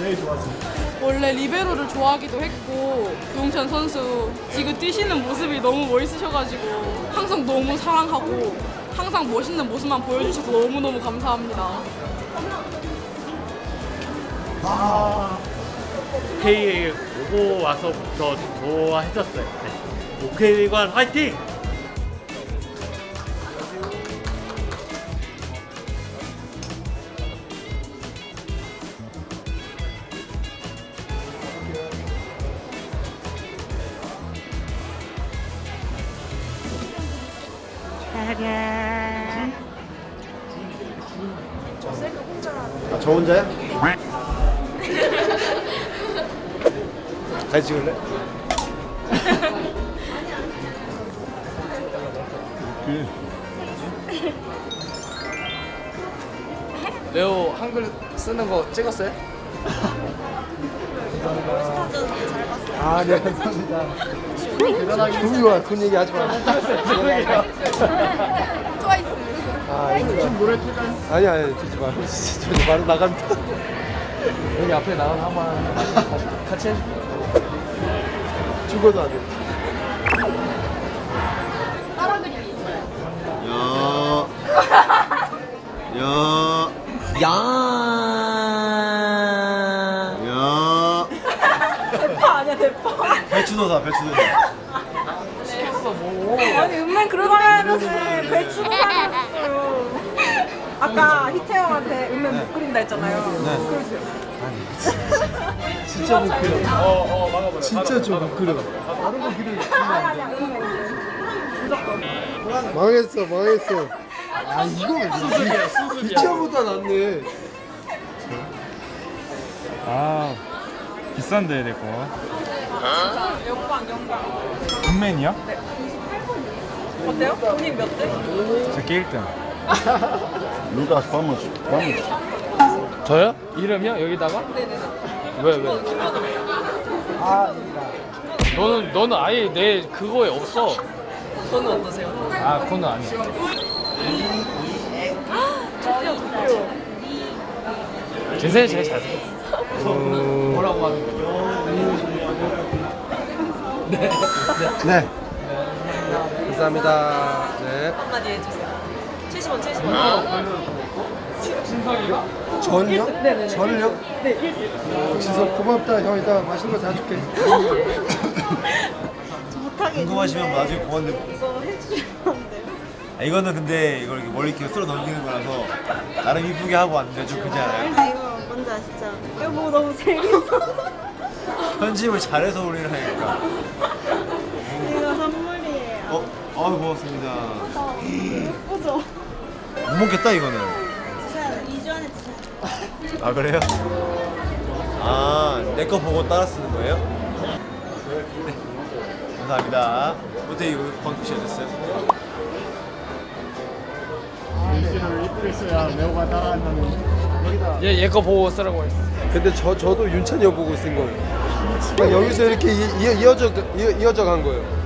왜 좋았어요? 원래 리베로를 좋아하기도 했고 유홍찬 선수 지금 뛰시는 모습이 너무 멋있으셔가지고 항상 너무 사랑하고 항상 멋있는 모습만 보여주셔서 너무너무 감사합니다. 오케이 오고 와서부터 좋아했었어요. 네. 오케이관 화이팅! 저 혼자야? 같이 찍을래? 레오 한글 쓰는 거 찍었어요? 아, 네, 감사합니다. 대단하게. 종류야, 돈 얘기 하지 마. 트와이스. 아, 이거. 노래 틀까요? 아니, 아니, 듣지 마. 진짜 바로 나간다. 여기 앞에 나가면 한번 같이 해줄게. 죽어도 안 돼. 야. 야. 야. 대파 아니야 대파. 배추도사, 배추도사. 아니 은맨 그러면은 배추도 사줬어요. 아까 희채 형한테 은맨 못 그린다 했잖아요. 진짜 못 그려. 진짜 좀못 그려. 다른 거 그려. 망했어, 망했어. 아, 이거 왜 수술이야, 수술이야. 이차보다 낫네. 아 비싼데 내 거. 영광 영광. 금맨이야? 어때요? 본인 몇 대? 저게 1등. 루카스, vamos, vamos. 저요? 이름이요? 여기다가? 네네. 왜 왜? 아, 너는 너는 아예 내 그거에 없어. 저는 어떠세요? 아 그거는 아니야. 제세 제일 잘생겼어. 뭐라고 하는 거죠? 네. 감사합니다. 네. 한마디 해주세요. 70원 70원. 신성이가? 전이요? 네네. 전을요? 네. 진석 고맙다. 형 이따 맛있는 거 사줄게. 궁금하시면 나중에 공원대. 이거 해주시면 안 돼요? 아, 이거는 근데 이걸 이렇게 멀리 이렇게 쓸어 넘기는 거라서 나름 이쁘게 하고 왔는데 좀 그지 않아요? 이거 뭔지 아시죠? 이거 보고 너무 재밌어서 편집을 잘해서 올리라니까. 아유 고맙습니다. 예쁘죠? 못 먹겠다 이거는. 드셔야 돼. 2주 안에 드셔야 돼. 아 그래요? 아, 내 거 보고 따라 쓰는 거예요? 네. 감사합니다. 어때 이거 방금 시작했어요? 글씨를 이쁘게 써야 레오가 따라한다는. 여기다. 얘 얘 거 보고 쓰라고 했어. 근데 저 저도 윤찬이 형 보고 쓴 거예요. 그러니까 여기서 이렇게 이, 이, 이어져 이, 이어져 간 거예요.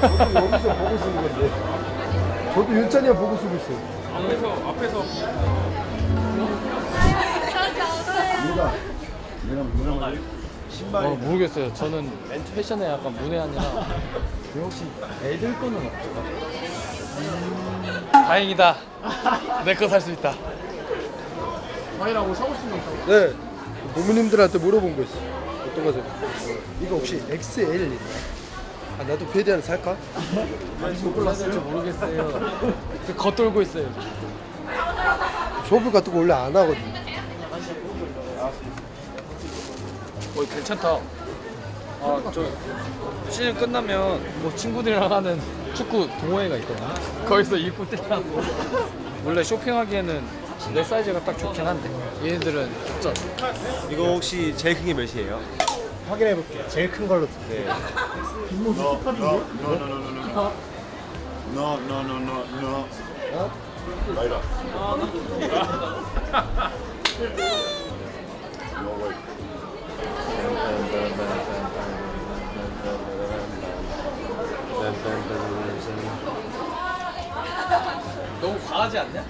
저도 여기서 보고 쓴 건데. 저도 윤찬이 형 보고 쓰고 있어요. 어 모르겠어요. 저는 패션에 약간 문외한이라. 혹시 애들 거는 없을까? 다행이다. 내 거 살 수 있다. 네. 부모님들한테 물어본 거 있어. 어떤 거죠? 이거 혹시 XL? 아 나도 베리 하나 살까? 몰라요. 모르겠어요. 그 겉돌고 있어요. 쇼핑 같은 거 원래 안 하거든. 어 괜찮다. 아 저 시즌 끝나면 뭐 친구들이랑 하는 축구 동호회가 있거든요. 거기서 입고 뛰라고. 원래 쇼핑하기에는 내 사이즈가 딱 좋긴 한데 얘네들은 좁잖아. 이거 혹시 제일 큰 게 몇이에요? 확인해 볼게요. 제일 큰 걸로. 네. No, no, no, no, no, no, no. No, no, no, no, no. Later. No way. 너무 과하지 않냐?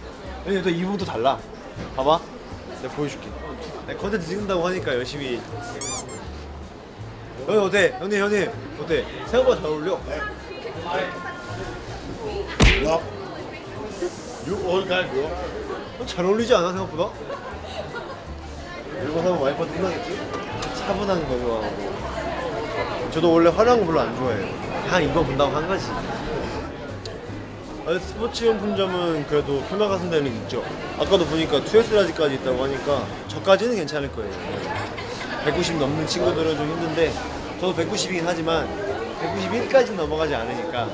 근데 또 이분도 달라. 봐봐. 내가 보여줄게. 내가 컨텐츠 찍는다고 하니까 열심히. 형님 어때? 형님 형님 어때? 생각보다 잘 어울려. No. You guys go. 어, 잘 어울리지 않아 생각보다? 일본 하면 와이프한테 혼나겠지? 차분한 거 좋아하고 저도 원래 화려한 거 별로 안 좋아해요 그냥 이거 본다고 한 거지 아, 스포츠용 품점은 그래도 표마 같은 데는 있죠. 아까도 보니까 2S 라지까지 있다고 하니까 저까지는 괜찮을 거예요. 190 넘는 친구들은 좀 힘든데 저도 190이긴 하지만 191까지는 넘어가지 않으니까.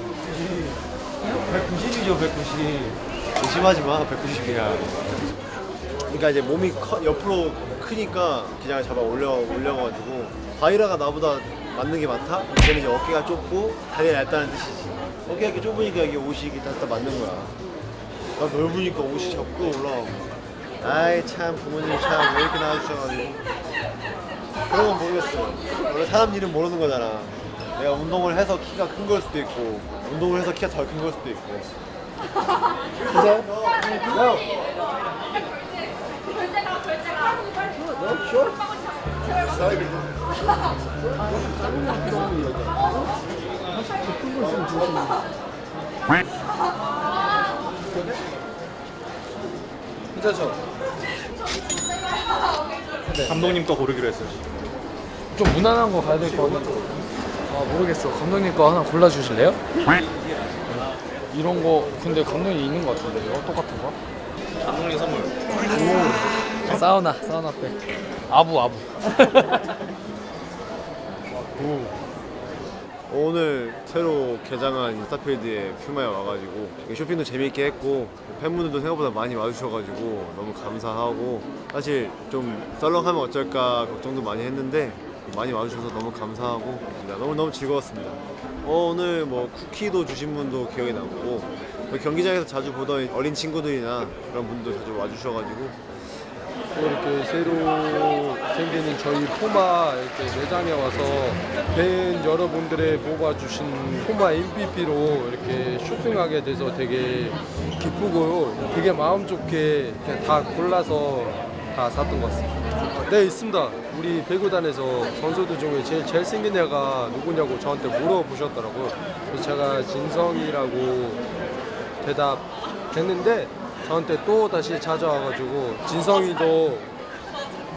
190이죠 190 의심하지 마 190이야. 그러니까 이제 몸이 커, 옆으로 크니까 기장을 잡아 올려 올려가지고 바이라가 나보다 맞는 게 많다? 이제는 이제 어깨가 좁고 다리가 얇다는 뜻이지. 어깨가 이렇게 좁으니까 이게 옷이 이게 다, 다 맞는 거야. 나 넓으니까 옷이 자꾸 올라가고. 아이 참 부모님 참 왜 이렇게 낳아주셔가지고 그런 건 모르겠어. 원래 사람 일은 모르는 거잖아. 내가 운동을 해서 키가 큰 걸 수도 있고 운동을 해서 키가 덜 큰 걸 수도 있고. 그 죠? 괜찮죠? 감독님 거 고르기로 했어요. 좀 무난한 거 가야 될 거 같아. 아 모르겠어. 감독님 거 하나 골라주실래요? 이런 거 근데 감독님 있는 거 같은데 이거 똑같은 거? 감독님 선물. 사우나 사우나 백. 아부 아부. 오 늘 새로 개장한 인스타필드에 퓨마에 와가지고 쇼핑도 재밌게 했고 팬분들도 생각보다 많이 와주셔가지고 너무 감사하고 사실 좀 썰렁하면 어쩔까 걱정도 많이 했는데 많이 와주셔서 너무 감사하고 너무너무 즐거웠습니다. 어, 오늘 뭐 쿠키도 주신 분도 기억에 남고 또 경기장에서 자주 보던 어린 친구들이나 그런 분도 자주 와주셔가지고 또 이렇게 새로 생기는 저희 포마 이렇게 매장에 와서 팬 여러분들의 뽑아주신 포마 MVP로 이렇게 쇼핑하게 돼서 되게 기쁘고요. 되게 마음 좋게 다 골라서 다 샀던 것 같습니다. 네, 있습니다. 우리 배구단에서 선수들 중에 제일 잘생긴 애가 누구냐고 저한테 물어보셨더라고요. 제가 진성이라고 대답했는데 저한테 또 다시 찾아와가지고 진성이도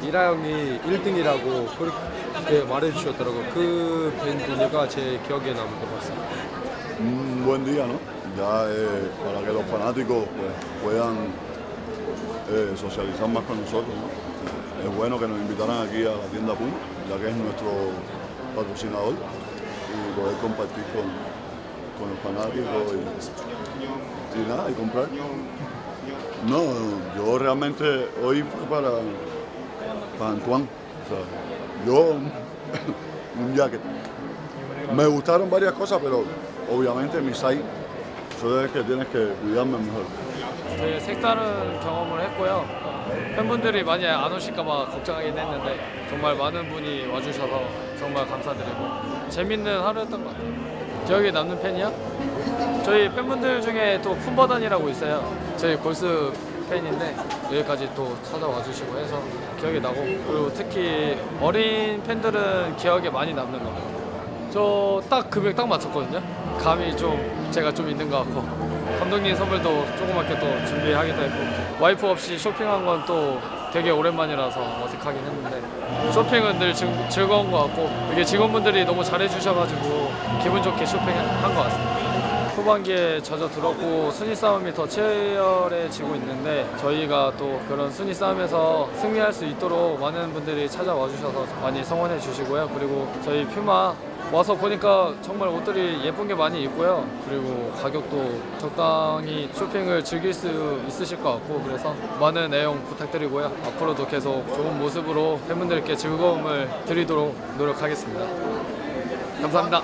이라 형이 1등이라고 그렇게 말해주셨더라고요. 그 팬분이가 제 기억에 남은 것 같습니다. Un buen día, ¿no? Ya eh, para que los fanáticos pues, puedan eh, socializar más con nosotros, ¿no? Es bueno que nos invitaran aquí a la tienda Puma, ya que es nuestro patrocinador, y poder compartir con, con los fanáticos y, y nada, y comprar. No, yo realmente hoy fue para, para Antoine. O sea, yo un jacket. Me gustaron varias cosas, pero obviamente mi size, eso es que tienes que cuidarme mejor. 되게 색다른 경험을 했고요. 팬분들이 많이 안 오실까봐 걱정하긴 했는데 정말 많은 분이 와주셔서 정말 감사드리고 재밌는 하루였던 것 같아요. 기억에 남는 팬이요? 저희 팬분들 중에 또 품버단이라고 있어요. 저희 골스 팬인데 여기까지 또 찾아와 주시고 해서 기억이 나고 그리고 특히 어린 팬들은 기억에 많이 남는 것 같아요. 저 딱 금액 딱 맞췄거든요. 감이 좀 제가 좀 있는 것 같고 감독님 선물도 조그맣게 또 준비하기도 했고 와이프 없이 쇼핑한 건 또 되게 오랜만이라서 어색하긴 했는데 쇼핑은 늘 즐, 즐거운 것 같고 이게 직원분들이 너무 잘해주셔가지고 기분 좋게 쇼핑한 것 같습니다. 후반기에 젖어 들었고 순위 싸움이 더 치열해지고 있는데 저희가 또 그런 순위 싸움에서 승리할 수 있도록 많은 분들이 찾아와 주셔서 많이 성원해 주시고요. 그리고 저희 퓨마 와서 보니까 정말 옷들이 예쁜 게 많이 있고요. 그리고 가격도 적당히 쇼핑을 즐길 수 있으실 것 같고 그래서 많은 애용 부탁드리고요. 앞으로도 계속 좋은 모습으로 팬분들께 즐거움을 드리도록 노력하겠습니다. 감사합니다.